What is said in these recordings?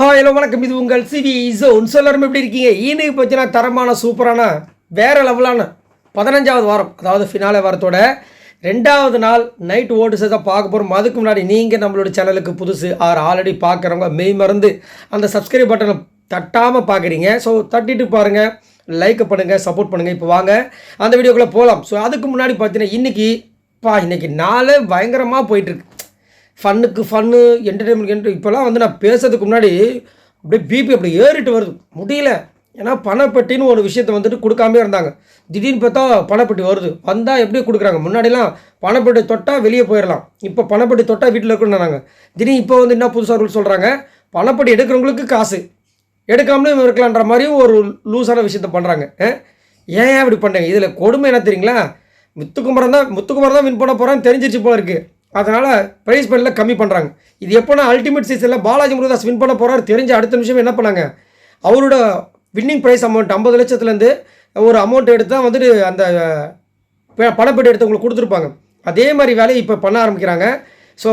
Hi hello வணக்கம். இது உங்கள் சிவி ஜோன் எல்லாரும் எப்படி இருக்கீங்க? இன்னைக்கு பார்த்தீங்கன்னா தரமான சூப்பரான வேறு லெவலான பதினஞ்சாவது வாரம் அதாவது ஃபினாலே வாரத்தோட ரெண்டாவது நாள் நைட் ஓட்டு தான் பார்க்க போகிறோம் அதுக்கு முன்னாடி நீங்கள் நம்மளோட சேனலுக்கு புதுசு ஆர் ஆல்ரெடி பார்க்குறவங்க மெய் மறந்து அந்த சப்ஸ்கிரைப் பட்டனை தட்டாமல் பார்க்குறீங்க ஸோ தட்டிட்டு பாருங்கள் லைக் பண்ணுங்கள் சப்போர்ட் பண்ணுங்கள் இப்போ வாங்க அந்த வீடியோக்குள்ளே போகலாம் ஸோ அதுக்கு முன்னாடி பார்த்தீங்கன்னா இன்றைக்கி பா இன்றைக்கி நாளே பயங்கரமாக போயிட்டுருக்கு ஃபன்னுக்கு ஃபன்னு என்டர்டெயின்மெண்ட் இப்போல்லாம் வந்து நான் பேசுறதுக்கு முன்னாடி அப்படியே பிபி அப்படி ஏறிட்டு வருது. முடியல. ஏன்னா பணப்பெட்டின்னு ஒரு விஷயத்தை வந்துட்டு கொடுக்காம இருந்தாங்க. திடீர்னு பார்த்தா பணப்பெட்டி வருது. வந்தால் எப்படி கொடுக்குறாங்க? முன்னாடிலாம் பணப்பெட்டி தொட்டால் வெளியே போயிடலாம் இப்போ பணப்பெட்டி தொட்டால் வீட்டில் இருக்கணும்னாங்க திடீர்னு இப்போ வந்து என்ன புதுசாக ரூல் சொல்கிறாங்க பணப்பெட்டி எடுக்கிறவங்களுக்கு காசு. எடுக்காமலும் இருக்கலான்ற மாதிரியும் ஒரு லூஸான விஷயத்த பண்ணுறாங்க ஏன் அப்படி பண்ணுறீங்க இதில் கொடுமை என்ன தெரியுங்களா? முத்துக்குமரன் தான் முத்துக்குமரன் தான் வின் பண்ண போகிறான்னு தெரிஞ்சிருச்சு போல இருக்குது அதனால் ப்ரைஸ் பண்ணில் கம்மி பண்ணுறாங்க இது எப்போனா அல்டிமேட் சீசனில் பாலாஜி முருகதாஸ் வின் பண்ண போகிறாரு தெரிஞ்ச அடுத்த நிமிஷம் என்ன பண்ணாங்க? அவரோட வின்னிங் ப்ரைஸ் அமௌண்ட் ஐம்பது லட்சத்துலேருந்து ஒரு அமௌண்ட் எடுத்து தான் வந்துட்டு அந்த ப- பணப்பீடு எடுத்து உங்களுக்கு கொடுத்துருப்பாங்க. அதே மாதிரி வேலையை இப்போ பண்ண ஆரம்பிக்கிறாங்க. ஸோ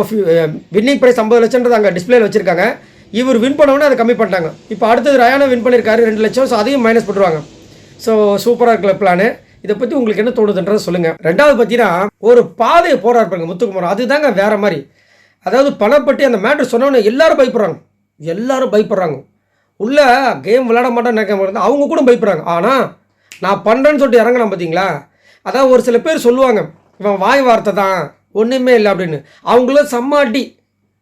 வின்னிங் ப்ரைஸ் ஐம்பது லட்சம்ன்றது அங்கே டிஸ்பிளேல வச்சுருக்காங்க. இவர் வின் பண்ணவொடனே அதை கம்மி பண்ணிட்டாங்க. இப்போ அடுத்தது ரயானா வின் பண்ணியிருக்காரு ரெண்டு லட்சம். ஸோ அதையும் மைனஸ் பண்ணுவாங்க ஸோ சூப்பராக இருக்கல பிளானு இதை பற்றி உங்களுக்கு என்ன தோணுதுன்றதை சொல்லுங்கள் ரெண்டாவது பார்த்தீங்கன்னா ஒரு பாதையை போராடு பாருங்க முத்துக்குமார். அதுதாங்க வேற மாதிரி. அதாவது பணப்பட்டி அந்த மேட்ரு சொன்னோன்னே எல்லாரும் பயப்படுறாங்க. எல்லாரும் பயப்படுறாங்க. உள்ள கேம் விளையாட மாட்டேன்னு நினைக்க அவங்க கூட பயப்படுறாங்க. ஆனால் நான் பண்ணுறேன்னு சொல்லிட்டு இறங்கினா பார்த்தீங்களா? அதாவது ஒரு சில பேர் சொல்லுவாங்க இவன் வாய் வார்த்தை தான் ஒன்றுமே இல்லை அப்படின்னு. அவங்களும் செம்ம அடி.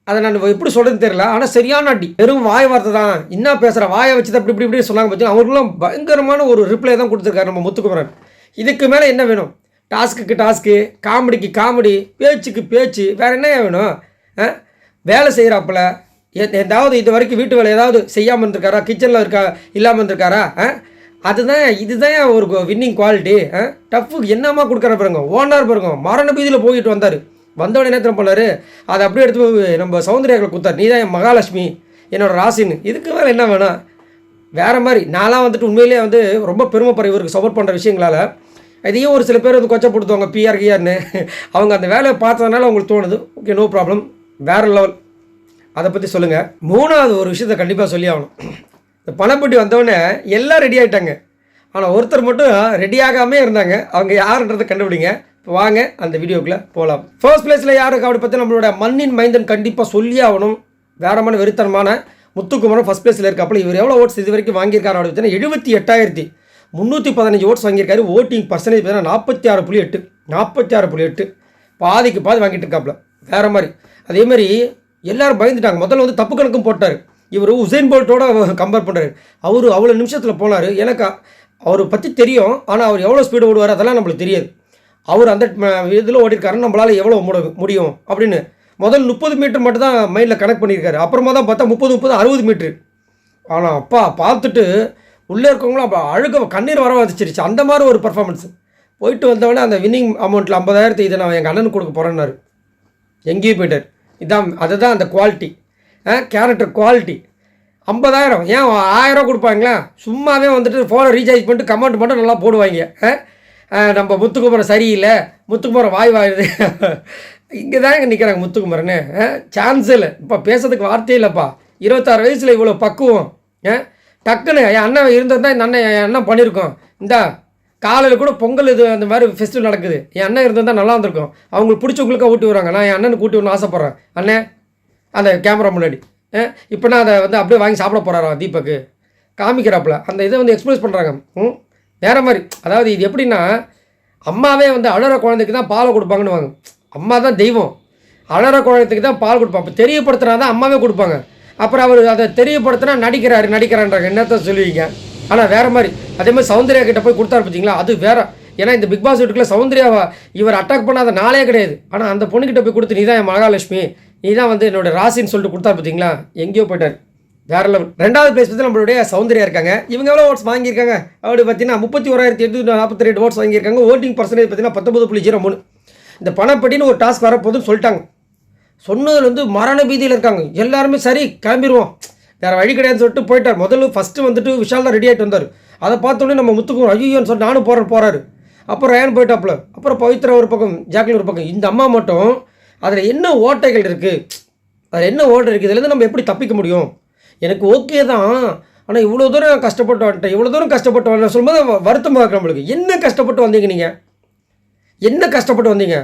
அதை நான் எப்படி சொல்கிறது தெரியல. ஆனால் சரியான அடி. வெறும் வாய் வார்த்தை தான். என்ன பேசுகிற வாயை வச்சு தான் இப்படி இப்படி இப்படி சொன்னாங்க பார்த்தீங்கன்னா அவங்களும் பயங்கரமான ஒரு ரிப்ளை தான் கொடுத்துருக்காரு நம்ம முத்துக்குமரன். இதுக்கு மேலே என்ன வேணும்? டாஸ்க்குக்கு டாஸ்க்கு காமெடிக்கு காமெடி பேச்சுக்கு பேச்சு வேறு என்ன வேணும்? ஆ? வேலை செய்கிறாப்புல ஏதாவது இது வரைக்கும் வீட்டு வேலை ஏதாவது செய்யாமல் இருந்திருக்காரா? கிச்சனில் இருக்கா இல்லாமல் இருந்திருக்காரா? ஆ? அதுதான் இதுதான் ஒரு வின்னிங் குவாலிட்டி டஃப்புக்கு என்னம்மா கொடுக்குற பாருங்க. ஓனர் பாருங்க. மரண பீதியில் போயிட்டு வந்தார். வந்தவொடனே என்ன தெரியுமா அதை அப்படியே எடுத்து போய் நம்ம சௌந்தர்யாக்களை கொடுத்தாரு. நீ தான் என் மகாலட்சுமி என்னோடய ராசின்னு. இதுக்கு மேலே என்ன வேணும்? வேற மாதிரி நான்லாம் வந்துட்டு உண்மையிலேயே வந்து ரொம்ப பெருமைப்படுற இவருக்கு சப்போர்ட் பண்ணுற விஷயங்களால் இதையும் ஒரு சில பேர் வந்து கொச்சப்படுத்துவாங்க பிஆர் கிஆர்னு அவங்க அந்த வேலையை பார்த்ததுனால அவங்களுக்கு தோணுது. ஓகே நோ ப்ராப்ளம் வேற லெவல் அதை பற்றி சொல்லுங்கள் மூணாவது ஒரு விஷயத்தை கண்டிப்பாக சொல்லி ஆகணும். இந்த பணப்பட்டி வந்தவொடனே எல்லாம் ரெடி ஆகிட்டாங்க ஆனால் ஒருத்தர் மட்டும் ரெடி ஆகாமே இருந்தாங்க. அவங்க யாருன்றதை கண்டுபிடிங்க. வாங்க அந்த வீடியோக்குள்ளே போகலாம் ஃபர்ஸ்ட் பிளேஸில் யாருக்கு அப்படி பற்றி நம்மளோட மண்ணின் மைந்தன் கண்டிப்பாக சொல்லி ஆகணும். வேறமான வெறித்தனமான முத்துக்குமரன் ஃபஸ்ட் பிளேஸில் இருக்காப்புல. இவர் எவ்வளோ ஓட்ஸ் இது வரைக்கும் வாங்கியிருக்காரு அப்படின்னு எழுபத்தி எட்டாயிரத்தி முந்நூற்றி பதினஞ்சு ஓட்ஸ் வாங்கியிருக்காரு. ஓட்டிங் பர்சன்டேஜ் பார்த்தீங்கன்னா நாற்பத்தி ஆறு புள்ளி எட்டு. நாற்பத்தி ஆறு புள்ளி எட்டு. பாதிக்கு பாதி வாங்கிட்டு இருக்காப்புல வேறு மாதிரி. அதே மாதிரி பயந்துட்டாங்க. முதல்ல வந்து தப்பு கணக்கும் போட்டார். இவர் உசைன் போல்ட்டோட கம்பேர் பண்ணுறாரு அவர் அவ்வளோ நிமிஷத்தில் போனார். எனக்கு அவரை பற்றி தெரியும். ஆனால் அவர் எவ்வளோ ஸ்பீடு ஓடுவார் அதெல்லாம் நம்மளுக்கு தெரியாது. அவர் அந்த இதில் ஓடிருக்காருன்னு நம்மளால் எவ்வளோ முட முடியும் அப்படின்னு. முதல் முப்பது மீட்டர் மட்டும் தான் மைண்டில் கனெக்ட் பண்ணியிருக்காரு. அப்புறமா தான் பார்த்தா முப்பது முப்பது அறுபது மீட்ரு ஆனால் அப்பா பார்த்துட்டு உள்ளே இருக்கவங்களும் அப்போ அழுக கண்ணீர் வர வந்துச்சிருச்சு அந்த மாதிரி ஒரு பர்ஃபார்மன்ஸ் போயிட்டு வந்தவொடனே அந்த வின்னிங் அமௌண்ட்டில் ஐம்பதாயிரத்து இதை நான் எங்கள் அண்ணனுக்கு கொடுக்க போகிறேன்னாரு எங்கேயும் போயிட்டார். இதான் அதுதான் அந்த குவாலிட்டி கேரக்டர் குவாலிட்டி ஐம்பதாயிரம். ஏன் ஆயிரம் கொடுப்பாங்களா? சும்மாவே வந்துட்டு ஃபோனை ரீசார்ஜ் பண்ணிட்டு கமெண்ட் மட்டும் நல்லா போடுவாங்க. ஆ? நம்ம முத்துக்குமரன் சரியில்லை. முத்துக்குமரன் வாய் வாயுது இங்கே தான் இங்கே நிற்கிறாங்க முத்துக்குமரன்னு சான்ஸ் இல்லை. இப்போ பேசுறதுக்கு வார்த்தையே இல்லைப்பா. இருபத்தாறு வயசில் இவ்வளோ பக்குவம். ஆ? டக்குன்னு என் அண்ணன் இருந்திருந்தா இந்த அண்ணன் என் அண்ணன் பண்ணியிருக்கோம் இந்தா காலையில் கூட பொங்கல் இது அந்த மாதிரி ஃபெஸ்டிவல் நடக்குது. என் அண்ணன் இருந்திருந்தா நல்லா இருந்திருக்கும். அவங்களுக்கு பிடிச்சவங்களுக்கா ஊட்டி வராங்க நான் என் அண்ணனுக்கு ஊட்டி விடணும்னு ஆசைப்பட்றேன். அண்ணே அந்த கேமரா முன்னாடி. இப்போ நான் அதை வந்து அப்படியே வாங்கி சாப்பிட போகிறாராம் தீபக்கு? காமிக்கிறாப்புல. அந்த இதை வந்து எக்ஸ்பிரஸ் பண்ணுறாங்க ம் வேறு மாதிரி. அதாவது இது எப்படின்னா அம்மாவே வந்து அழற குழந்தைக்கு தான் பாலை கொடுப்பாங்கன்னு வாங்க அம்மா தான் தெய்வம். அழற குழந்தைக்கு தான் பால் கொடுப்பாங்க. அப்போ தெரியப்படுத்துனா தான் அம்மாவே கொடுப்பாங்க. அப்புறம் அவர் அதை தெரியப்படுத்தினா நடிக்கிறாரு நடிக்கிறான்றாங்க என்னத்த சொல்லுவீங்க? ஆனால் வேற மாதிரி. அதே மாதிரி சௌந்தர்யா கிட்ட போய் கொடுத்தாரு பார்த்தீங்களா அது வேற. ஏன்னா இந்த பிக் பாஸ் வீட்டுக்குள்ள சௌந்தர்யாவை இவர் அட்டாக் பண்ணாத நாளே கிடையாது. ஆனால் அந்த பொண்ணுக்கிட்ட போய் கொடுத்து நீ தான் என் மகாலட்சுமி. நீ தான் வந்து என்னோட ராசின்னு சொல்லிட்டு கொடுத்தாரு பார்த்தீங்களா எங்கேயோ போயிட்டார். வேற லெவல் ரெண்டாவது பிளேஸ் பற்றி நம்மளுடைய சௌந்தர்யா இருக்காங்க. இவங்க எவ்வளோ ஓட்ஸ் வாங்கியிருக்காங்க? அப்படி பார்த்தீங்கன்னா முப்பத்தி ஓராயிரத்தி எட்நூற்றி நாற்பத்தி ரெண்டு ஓட்ஸ் வாங்கியிருக்காங்க. ஓட்டிங் பர்சன்டேஜ் பார்த்தீங்கன்னா பத்தொம்பது புள்ளி ஜீரோ மூணு. இந்த பணப்பட்டின்னு ஒரு டாஸ்க் வரப்போதும் சொல்லிட்டாங்க. சொன்னதில் வந்து மரண பீதியில் இருக்காங்க. எல்லாருமே சரி கிளம்பிடுவோம் வேறு வழி கிடையாதுன்னு சொல்லிட்டு போயிட்டார். முதல்ல ஃபஸ்ட்டு வந்துட்டு விஷால் தான் ரெடி ஆகிட்டு வந்தார். அதை பார்த்தோன்னே நம்ம முத்துக்கும் ஐயோன்னு சொல்லிட்டு நானும் போகிறேன் போகிறாரு அப்புறம் ரயான் போயிட்டாப்புல. அப்புறம் பவித்ரா ஒரு பக்கம் ஜாக்லின் ஒரு பக்கம். இந்த அம்மா மட்டும் அதில் என்ன ஓட்டைகள் இருக்குது அதில் என்ன ஓட்டை இருக்குது இதுலேருந்து நம்ம எப்படி தப்பிக்க முடியும்? எனக்கு ஓகே தான். ஆனால் இவ்வளோ தூரம் நான் கஷ்டப்பட்டு வந்துட்டேன். இவ்வளோ தூரம் கஷ்டப்பட்டு வரேன் சொல்லும்போது வருத்தமாக வருத்தமா இருக்கு நம்மளுக்கு. என்ன கஷ்டப்பட்டு வந்தீங்க நீங்கள் என்ன கஷ்டப்பட்டு வந்தீங்க?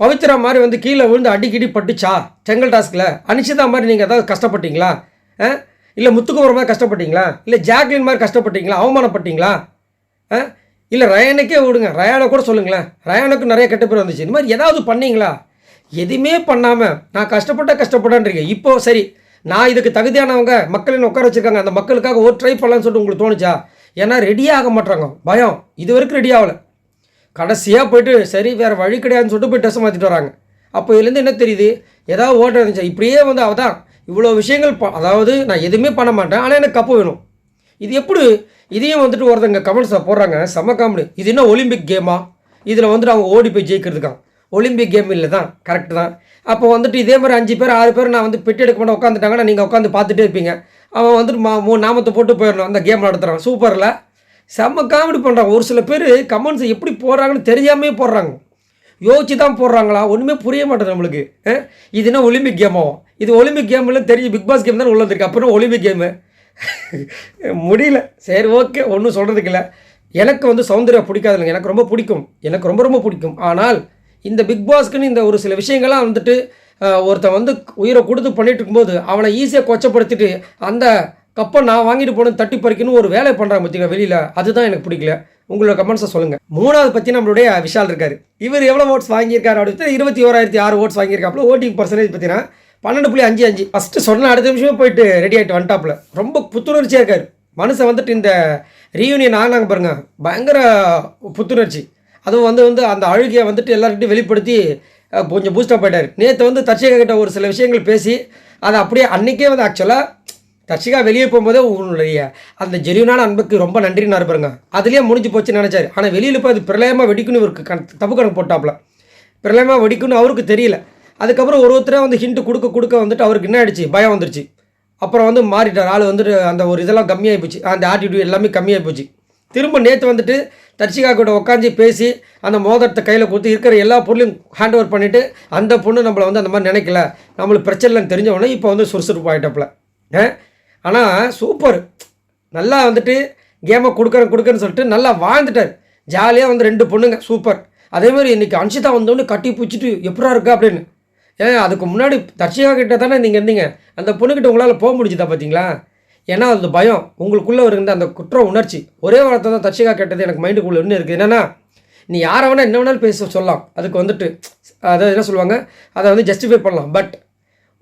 பவித்ரா மாதிரி வந்து கீழே விழுந்து அடிக்கடி பட்டுச்சா? செங்கல் டாஸ்கில்? அனிஷிதா மாதிரி நீங்கள் ஏதாவது கஷ்டப்பட்டீங்களா? இல்லை முத்துக்குமர மாதிரி கஷ்டப்பட்டீங்களா? இல்லை ஜாக்லின் மாதிரி கஷ்டப்பட்டீங்களா? அவமானப்பட்டீங்களா? ஆ? இல்லை ரயானுக்கே விடுங்க. ரயானை கூட சொல்லுங்களேன். ரயானுக்கு நிறைய கெட்ட பேர் வந்துச்சு. இந்த மாதிரி ஏதாவது பண்ணீங்களா? எதுவுமே பண்ணாமல் நான் கஷ்டப்பட்ட கஷ்டப்பட்டேன்றீங்க. இப்போ சரி நான் இதுக்கு தகுதியானவங்க மக்களின் உட்கார வச்சிருக்காங்க. அந்த மக்களுக்காக ஒரு ட்ரை பண்ணலான்னு சொல்லிட்டு உங்களுக்கு தோணுச்சா? ஏன்னா ரெடியே ஆக மாட்றாங்க. பயம். இது வரைக்கும் ரெடி ஆகலை. கடைசியாக போயிட்டு சரி வேறு வழி கிடையாதுன்னு சொல்லிட்டு போய் டெஸ்ட் மாற்றிட்டு வராங்க. அப்போ இதுலேருந்து என்ன தெரியுது? ஏதாவது ஓட்டம் இருந்துச்சு. இப்படியே வந்து அவதான் இவ்வளோ விஷயங்கள் ப- அதாவது நான் எதுவுமே பண்ண மாட்டேன் ஆனால் எனக்கு கப்பு வேணும். இது எப்படி? இதையும் வந்துட்டு ஒருத்தங்க கமெண்ட்ஸில் போடுறாங்க. செம்ம காமெடி இது என்ன ஒலிம்பிக் கேமா இதில் வந்துட்டு அவங்க ஓடி போய் ஜெயிக்கிறதுக்கான் ஒலிம்பிக் கேம் இல்லை தான். கரெக்டு தான். அப்போ வந்துட்டு இதே மாதிரி அஞ்சு பேர் ஆறு பேர் நான் வந்து பெட்டி எடுக்க மாட்டேன். உட்காந்துட்டாங்கன்னா நீங்கள் உட்காந்து பார்த்துட்டே இருப்பீங்க. அவன் வந்துட்டு மா மூணு நாமத்தை போட்டு போயிடணும். அந்த கேம் நடத்துகிறான் சூப்பரில் செம்ம காமெடி பண்ணுறாங்க ஒரு சில பேர் கமெண்ட்ஸ் எப்படி போடுறாங்கன்னு தெரியாமே போடுறாங்க. யோசிச்சு தான் போடுறாங்களா? ஒன்றுமே புரிய மாட்டேது நம்மளுக்கு. இது என்ன ஒலிம்பிக் கேமோ இது ஒலிம்பிக் கேமில் இல்லை தெரிஞ்சு பிக் பாஸ் கேம் தான் உள்ள வந்திருக்கு. அப்புறம் ஒலிம்பிக் கேமு முடியல. சரி ஓகே ஒன்றும் சொல்கிறதுக்கு இல்லை. எனக்கு வந்து சௌந்தர்யா பிடிக்காது இல்லைங்க எனக்கு ரொம்ப பிடிக்கும். எனக்கு ரொம்ப ரொம்ப பிடிக்கும். ஆனால் இந்த பிக் பாஸ்க்குன்னு இந்த ஒரு சில விஷயங்கள்லாம் வந்துட்டு ஒருத்தன் வந்து உயிரை கொடுத்து பண்ணிட்டு இருக்கும்போது அவனை ஈஸியாக கொச்சப்படுத்திட்டு அந்த கப்பை நான் வாங்கிட்டு போன தட்டி பறிக்கணும் ஒரு வேலை பண்ணுறாங்க பார்த்தீங்களா வெளியில்? அதுதான் எனக்கு பிடிக்கல. உங்களோட கமெண்ட்ஸை சொல்லுங்கள் மூணாவது பற்றி நம்மளுடைய விஷால் இருக்கார். இவர் எவ்வளோ ஓட்ஸ் வாங்கியிருக்காரு அப்படின்னு இருபத்தி ஓராயிரத்தி ஆறு ஓட்ஸ் வாங்கியிருக்காப்புல. ஓட்டிங் பர்சன்டேஜ் பார்த்தீங்கன்னா பன்னெண்டு புள்ளி அஞ்சு அஞ்சு. ஃபஸ்ட்டு சொன்ன அடுத்த நிமிஷமே போயிட்டு ரெடி ஆகிட்டு வந்துட்டாப்புல. ரொம்ப புத்துணர்ச்சியாக இருக்கார். மனுஷன் வந்துட்டு இந்த ரீயூனியன் ஆனாங்க பாருங்க. பயங்கர புத்துணர்ச்சி. அதுவும் வந்து வந்து அந்த அழுகையை வந்துட்டு எல்லார்கிட்டையும் வெளிப்படுத்தி கொஞ்சம் பூஸ்டப் போயிட்டார். நேற்று வந்து தர்ஷிகா கிட்ட ஒரு சில விஷயங்கள் பேசி அதை அப்படியே அன்றைக்கே வந்து ஆக்சுவலாக தர்ஷிகா வெளியே போகும்போதே உங்களுடைய அந்த ஜெரியூனான அன்புக்கு ரொம்ப நன்றின்னு பாருங்க. அதுலேயே முடிஞ்சு போச்சுன்னு நினச்சாரு. ஆனால் வெளியில் போய் அது பிரளயமாக வெடிக்கணும் இவருக்கு கண் தப்பு கணக்கு போட்டாப்புல. பிரளயமாக வெடிக்கணும் அவருக்கு தெரியல. அதுக்கப்புறம் ஒரு ஒருத்தராக வந்து ஹிண்ட்டு கொடுக்க கொடுக்க வந்துட்டு அவருக்கு என்ன ஆயிடுச்சு? பயம் வந்துருச்சு. அப்புறம் வந்து மாறிட்டார். ஆள் வந்துட்டு அந்த ஒரு இதெல்லாம் கம்மியாகி போச்சு. அந்த ஆட்டிடியூட் எல்லாமே கம்மியாகி போச்சு. திரும்ப நேற்று வந்துட்டு தர்ஷிகா கூட உட்காந்து பேசி அந்த மோதிரத்தை கையில் கொடுத்து இருக்கிற எல்லா பொருளையும் ஹேண்ட் ஓவர் பண்ணிவிட்டு அந்த பொண்ணு நம்மளை வந்து அந்த மாதிரி நினைக்கல. நம்மளுக்கு பிரச்சனை இல்லைன்னு தெரிஞ்ச உடனே இப்போ வந்து சுறுசுறுப்பு ஆகிட்டப்பில் ஆனால் சூப்பர். நல்லா வந்துட்டு கேமை கொடுக்குறேன் கொடுக்குறேன்னு சொல்லிட்டு நல்லா வாழ்ந்துட்டார். ஜாலியாக வந்து ரெண்டு பொண்ணுங்க சூப்பர். அதேமாதிரி இன்றைக்கி அன்ஷிதா வந்தோடனே கட்டி பிடிச்சிட்டு எப்படா இருக்கா அப்படின்னு. ஏன் அதுக்கு முன்னாடி தர்ஷிகா கிட்ட தானே நீங்கள் இருந்தீங்க. அந்த பொண்ணுக்கிட்ட உங்களால் போக முடிஞ்சுதா பார்த்தீங்களா ஏன்னா அது பயம். உங்களுக்குள்ளே இருந்த அந்த குற்ற உணர்ச்சி. ஒரே வார்த்தை தான் தர்ஷிகா கேட்டது எனக்கு மைண்டுக்குள்ளே இன்னும் இருக்குது என்னென்னா நீ யாரை வேணால் என்ன வேணாலும் பேச சொல்லலாம். அதுக்கு வந்துட்டு அதாவது என்ன சொல்லுவாங்க? அதை வந்து ஜஸ்டிஃபை பண்ணலாம். பட்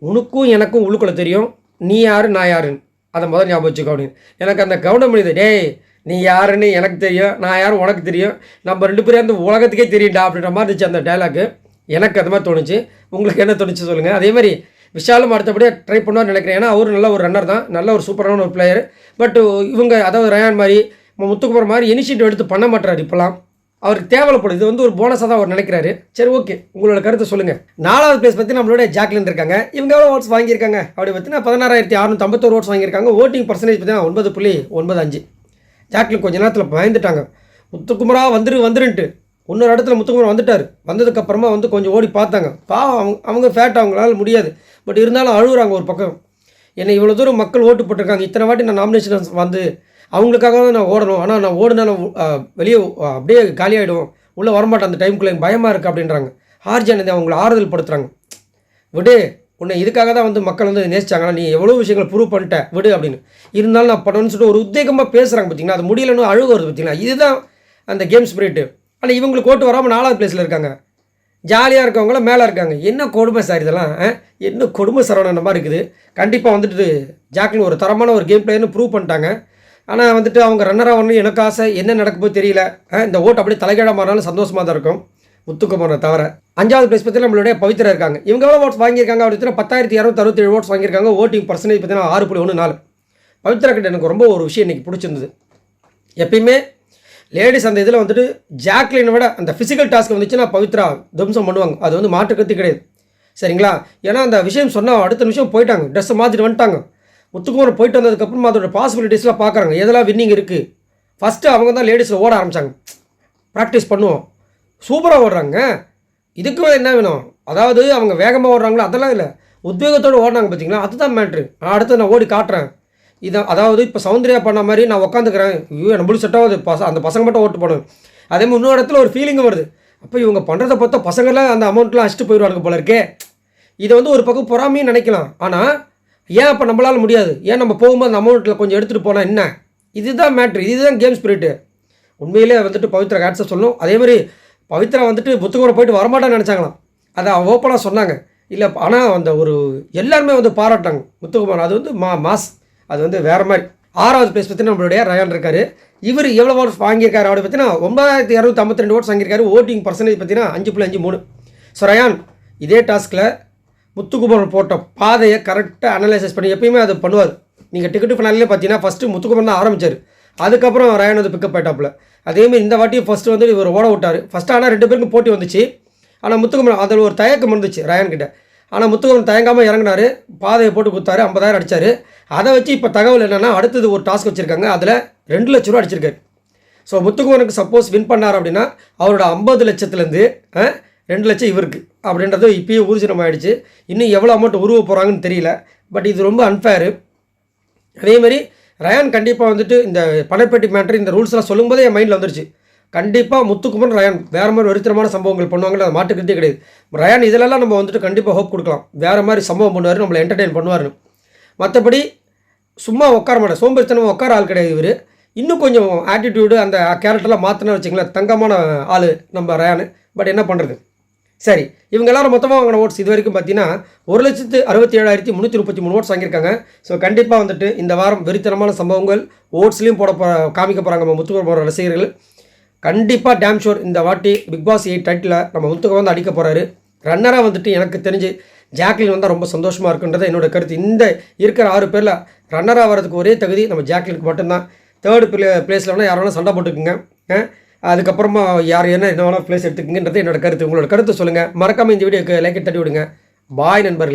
உனக்கும் எனக்கும் உள்ளுக்குள்ளே தெரியும். நீ யாரு நான் யாருன்னு. அதை முதல் ஞாபகம் வச்சுக்கோ அப்படின்னு. எனக்கு அந்த கவனம் முடியுது டேய் நீ யாருன்னு எனக்கு தெரியும். நான் யாரும் உனக்கு தெரியும். நம்ம ரெண்டு பேரும் அந்த உலகத்துக்கே தெரியும்டா அப்படின்ற மாதிரி இருந்துச்சு அந்த டைலாக்கு எனக்கு அது மாதிரி தோணுச்சு. உங்களுக்கு என்ன தோணுச்சு சொல்லுங்கள் அதே மாதிரி விஷாலும் அடுத்தபடியாக ட்ரை பண்ணுவான்னு நினைக்கிறேன். ஏன்னா அவரும் நல்ல ஒரு ரன்னர் தான். நல்ல ஒரு சூப்பரான ஒரு பிளேயர் பட் இவங்க அதாவது ரயான் மாதிரி முத்துக்குமார் மாதிரி இனிஷியேட்டிவ் எடுத்து பண்ண மாட்டார் இப்போலாம் அவருக்கு தேவைப்படும். இது வந்து ஒரு போனஸாக தான் அவர் நினைக்கிறாரு. சரி ஓகே உங்களோட கருத்தை சொல்லுங்கள் நாலாவது பிளேஸ் பற்றி நம்மளோட ஜாக்லின் இருக்காங்க. இவங்க எவ்வளோ ஓட்ஸ் வாங்கியிருக்காங்க? அப்படி பார்த்தீங்கன்னா பதினாறாயிரத்தி அறுநூத்தம்பத்தோரு ஓட்ஸ் வாங்கியிருக்காங்க. ஓட்டிங் பர்சன்டேஜ் பார்த்தீங்கன்னா ஒன்பது புள்ளி ஒன்பது அஞ்சு. ஜாக்லின் கொஞ்ச நேரத்தில் பயந்துட்டாங்க. முத்துக்குமரா வந்துரு வந்துருன்ட்டு. இன்னொரு இடத்துல முத்துக்குமரா வந்துட்டார். வந்ததுக்கப்புறமா வந்து கொஞ்சம் ஓடி பார்த்தாங்க. பாவம் அவங்க அவங்க ஃபேட் அவங்களால முடியாது. பட் இருந்தாலும் அழுகுறாங்க ஒரு பக்கம். என்னை இவ்வளோ தூரம் மக்கள் ஓட்டு போட்டிருக்காங்க. இத்தனை வாட்டி நான் நாமினேஷன் வந்து அவங்களுக்காக தான் நான் ஓடணும். ஆனால் நான் ஓடினாலும் வெளியே அப்படியே காலியாகிடும் உள்ளே வரமாட்டேன். அந்த டைமுக்குள்ளே எனக்கு பயமாக இருக்குது அப்படின்றாங்க. ஆர்ஜானதி அவங்கள ஆறுதல் படுத்துகிறாங்க விடு உன்னை இதுக்காக தான் வந்து மக்கள் வந்து நேசிச்சாங்கன்னா நீ எவ்வளோ விஷயங்கள் ப்ரூவ் பண்ணிட்ட விடு அப்படின்னு. இருந்தாலும் நான் பண்ணணும்னு சொல்லிட்டு ஒரு உத்வேகமாக பேசுகிறாங்க பார்த்தீங்கன்னா அது முடியலன்னு அழுகு வருது பார்த்தீங்களா இதுதான் அந்த கேம் ஸ்பிரிட்டு ஆனால் இவங்களுக்கு ஓட்டு வராமல் நாலாவது பிளேஸில் இருக்காங்க. ஜாலியாக இருக்கவங்களாம் மேலே இருக்காங்க. என்ன கொடுமை சார் இதெல்லாம் ஆ? என்ன கொடுமை சரவணமாக மாதிரி இருக்குது. கண்டிப்பாக வந்துட்டு ஜாக்லின் ஒரு தரமான ஒரு கேம் பிளேயர்னு ப்ரூவ் பண்ணிட்டாங்க. ஆனால் வந்துட்டு அவங்க ரன்னராக வரணும் எனக்கு ஆசை. என்ன நடக்கும்போது தெரியல. இந்த ஓட்டு அப்படியே தலைகீழாக மாறினாலும் சந்தோஷமாக தான் இருக்கும். முத்துக்குமாரை தவிர அஞ்சாவது பிளேஸ் பற்றி நம்மளுடைய பவித்ரா இருக்காங்க. இவங்க எவ்வளோ ஓட்ஸ் வாங்கியிருக்காங்க அப்படின்னு பத்தாயிரத்தி இரநூத்தி அறுபத்தேழு ஓட்ஸ் வாங்கியிருக்காங்க. ஓட்டிங் பர்சன்டேஜ் பார்த்தீங்கன்னா ஆறு புள்ளி ஒன்று நாலு. பவித்ரா கிட்ட எனக்கு ரொம்ப ஒரு விஷயம் இன்றைக்கி பிடிச்சிருந்தது. எப்பயுமே லேடிஸ் அந்த இதில் வந்துட்டு ஜாக்லினை விட அந்த ஃபிசிக்கல் டாஸ்க் வந்துச்சுன்னா பவித்ரா துவம்சம் பண்ணுவாங்க. அது வந்து மாற்றுக்கிறது கிடையாது. சரிங்களா? ஏன்னா அந்த விஷயம் சொன்னால் அடுத்த நிமிஷம் போயிட்டாங்க. ட்ரெஸ்ஸை மாற்றிட்டு வந்துட்டாங்க. முத்துக்குமார் போயிட்டு வந்ததுக்கப்புறமா அதோட பாசிபிலிட்டிஸ்லாம் பார்க்குறாங்க. எதெல்லாம் வின்னிங் இருக்குது ஃபஸ்ட்டு அவங்க தான் லேடிஸில் ஓட ஆரம்பித்தாங்க ப்ராக்டிஸ் பண்ணுவோம். சூப்பராக ஓடுறாங்க. இதுக்கு என்ன வேணும்? அதாவது அவங்க வேகமாக ஓடுறாங்களோ? அதெல்லாம் இல்லை. உத்வேகத்தோடு ஓடுறாங்க பார்த்தீங்களா அதுதான் மேட்ரு அடுத்து நான் ஓடி காட்டுறேன். இதை அதாவது இப்போ சௌந்தர்யா பண்ண மாதிரி நான் உட்காந்துக்கிறேன் ஐயோ நம்மளும் செட் ஆகுது. பச அந்த பசங்க மட்டும் ஓட்டு போடணும் அதே மாதிரி இன்னொரு இடத்துல ஒரு ஃபீலிங் வருது. அப்போ இவங்க பண்ணுறத பார்த்தா பசங்களாம் அந்த அமௌண்ட்லாம் அடிச்சுட்டு போயிடுவாங்க போல இருக்கே. இதை வந்து ஒரு பக்கம் பொறாமையும் நினைக்கலாம். ஆனால் ஏன் அப்போ நம்மளால் முடியாது? ஏன் நம்ம போகும்போது அந்த அமௌண்ட்டில் கொஞ்சம் எடுத்துகிட்டு போனால் என்ன? இதுதான் மேட்ரு இதுதான் கேம் ஸ்பிரிட்டு உண்மையிலே வந்துட்டு பவித்ரா கேட்ஸை சொல்லணும். அதேமாதிரி பவித்ரா வந்துட்டு புத்துக்கூட போயிட்டு வரமாட்டான்னு நினச்சாங்களாம். அதை ஓப்பனாக சொன்னாங்க. இல்லை ஆனால் அந்த ஒரு எல்லாருமே வந்து பாராட்டாங்க முத்துக்குமார் அது வந்து மா மாஸ். அது வந்து வேறு மாதிரி. ஆறாவது பிளேஸ் பற்றி நம்மளுடைய ரயான் இருக்கார். இவர் எவ்வளோ ஓட்ஸ் வாங்கியிருக்காரு? அப்படி பார்த்தீங்கன்னா ஒன்பதாயிரத்தி இரநூத்தி ஐம்பத்தி ரெண்டு ஓட்ஸ் வாங்கியிருக்காரு. ஓட்டிங் பர்சன்டேஜ் பார்த்தீங்கன்னா அஞ்சு புள்ளி அஞ்சு மூணு. ஸோ ரயான் இதே டாஸ்கில் முத்துக்குமரன் போட்ட பாதையை கரெக்டாக அனலைசிஸ் பண்ணி எப்பயுமே அது பண்ணுவார். நீங்கள் டிக்கெட்டு ஃபினாலே பார்த்தீங்கன்னா ஃபஸ்ட்டு முத்துக்குமரன் தான் ஆரம்பிச்சார். அதுக்கப்புறம் ரயான் வந்து பிக்கப் ஆயிட்டாப்புல. அதேமாதிரி இந்த வாட்டி ஃபஸ்ட்டு வந்து இவர் ஓட விட்டார். ஃபஸ்ட்டு ஆனால் ரெண்டு பேருக்கும் போட்டி வந்துச்சு. ஆனால் முத்துக்குமரன் அதில் ஒரு தயக்கம் இருந்துச்சு ரயான் கிட்ட. ஆனால் முத்துக்குமரன் தயங்காமல் இறங்கினார். பாதையை போட்டு கொடுத்தாரு ஐம்பதாயிரம் அடிச்சார். அதை வச்சு இப்போ தகவல் என்னென்னா அடுத்தது ஒரு டாஸ்க் வச்சுருக்காங்க. அதில் ரெண்டு லட்ச ரூபா அடிச்சிருக்காரு. ஸோ முத்துக்குமரனுக்கு சப்போஸ் வின் பண்ணார் அப்படின்னா அவரோட ஐம்பது லட்சத்துலேருந்து ரெண்டு லட்சம் இவருக்கு அப்படின்றது இப்பயே ஊர்ஜினம் ஆகிடுச்சு இன்னும் எவ்வளோ அமௌண்ட் உருவ போகிறாங்கன்னு தெரியல. பட் இது ரொம்ப அன்ஃபேரு அதேமாதிரி ரயான் கண்டிப்பாக வந்துட்டு இந்த பணப்பேட்டி மேட்ரு இந்த ரூல்ஸ்லாம் சொல்லும்போதே என் மைண்டில் வந்துருச்சு. கண்டிப்பாக முத்துக்குமன் ரயான் வேறு மாதிரி வெறித்தனமான சம்பவங்கள் பண்ணுவாங்கன்னு அதை மாட்டுக்கிறதே கிடையாது. ரயான் இதிலெல்லாம் நம்ம வந்துட்டு கண்டிப்பாக ஹோப் கொடுக்கலாம். வேறு மாதிரி சம்பவம் பண்ணுவார் நம்மளை என்டர்டெயின் பண்ணுவார்னு மற்றபடி சும்மா உட்கார மாட்டேன் சோம்பேறித்தனமாக உட்கார ஆள் கிடையாது இவர். இன்னும் கொஞ்சம் ஆட்டிடியூடு அந்த கேரக்டர்லாம் மாற்றினா வச்சுங்களேன் தங்கமான ஆள் நம்ம ரயானு பட் என்ன பண்ணுறது சரி இவங்க எல்லாரும் மொத்தமாக வாங்கின ஓட்ஸ் இது வரைக்கும் பார்த்தீங்கன்னா ஒரு லட்சத்து அறுபத்தி ஏழாயிரத்தி முந்நூற்றி முப்பத்தி மூணு ஓட்ஸ் வாங்கியிருக்காங்க. ஸோ கண்டிப்பாக வந்துட்டு இந்த வாரம் வெறித்தனமான சம்பவங்கள் ஓட்ஸ்லையும் போட போ காமிக்க போகிறாங்க நம்ம முத்துக்குமர் ரசிகர்கள். கண்டிப்பாக டேம் ஷோர் இந்த வாட்டி பிக் பாஸ் எயிட் டைட்டில் நம்ம முத்துக்கு வந்து அடிக்க போகிறாரு ரன்னராக வந்துட்டு எனக்கு தெரிஞ்சு ஜாக்லின் வந்தால் ரொம்ப சந்தோஷமாக இருக்குன்றது என்னோட கருத்து. இந்த இருக்கிற ஆறு பேரில் ரன்னராக வரதுக்கு ஒரே தகுதி நம்ம ஜாக்லினுக்கு மட்டும்தான். தேர்டு பிளே பிளேஸில் வேணால் யார் வேணால் சண்டை போட்டுக்குங்க. அதுக்கப்புறமா யார் என்ன என்ன வேணால் ப்ளேஸ் எடுத்துக்கிங்கன்றது என்னோட கருத்து. உங்களோட கருத்து சொல்லுங்கள் மறக்காமல் இந்த வீடியோக்கு லைக்கை தட்டி விடுங்க. பாய் நண்பர்களே.